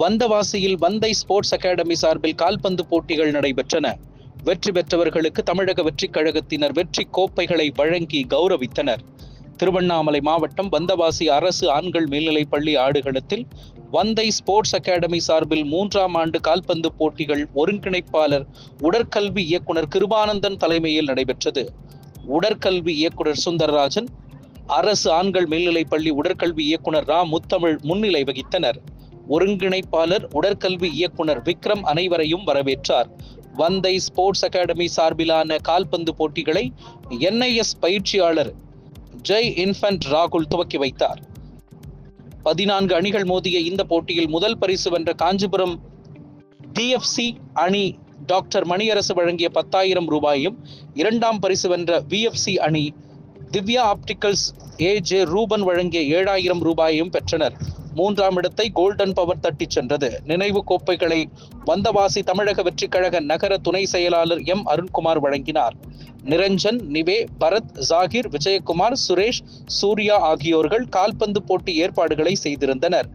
வந்தவாசியில் வந்தை sports academy சார்பில் கால்பந்து போட்டிகள் நடைபெற்றன. வெற்றி பெற்றவர்களுக்கு தமிழக வெற்றிக் கழகத்தினர் வெற்றி கோப்பைகளை வழங்கி கௌரவித்தனர். திருவண்ணாமலை மாவட்டம் வந்தவாசி அரசு ஆண்கள் மேல்நிலைப் பள்ளி ஆடுகளத்தில் வந்தை ஸ்போர்ட்ஸ் அகாடமி சார்பில் மூன்றாம் ஆண்டு கால்பந்து போட்டிகள் ஒருங்கிணைப்பாளர் உடற்கல்வி இயக்குனர் கிருபானந்தன் தலைமையில் நடைபெற்றது. உடற்கல்வி இயக்குனர் சுந்தரராஜன் அரசு ஆண்கள் மேல்நிலைப் பள்ளி உடற்கல்வி இயக்குனர் ரா முத்தமிழ் முன்னிலை வகித்தனர். ஒருங்கிணைப்பாளர் உடற்கல்வி இயக்குனர் விக்ரம் அனைவரையும் வரவேற்றார். வந்தை ஸ்போர்ட்ஸ் அகாடமி சார்பிலான கால்பந்து போட்டிகளை என்ஐஎஸ் பயிற்சியாளர் ஜெய் இன்ஃபன்ட் ராகுல் துவக்கி வைத்தார். பதினான்கு அணிகள் மோதிய இந்த போட்டியில் முதல் பரிசு வென்ற காஞ்சிபுரம் டிஎஃப்சி அணி டாக்டர் மணியரசு வழங்கிய பத்தாயிரம் ரூபாயும் இரண்டாம் பரிசு வென்ற விஎஃப்சி அணி Divya opticals A J Ruban வழங்கிய ஏழாயிரம் ரூபாயையும் பெற்றனர். மூன்றாம் இடத்தை கோல்டன் பவர் தட்டிச் சென்றது. நினைவு கோப்பைகளை வந்தவாசி தமிழக வெற்றிக் கழக நகர துணை செயலாளர் எம் அருண்குமார் வழங்கினார். நிரஞ்சன் நிவே பரத் ஜாகிர் விஜயகுமார் சுரேஷ் சூர்யா ஆகியோர்கள் கால்பந்து போட்டி ஏற்பாடுகளை செய்திருந்தனர்.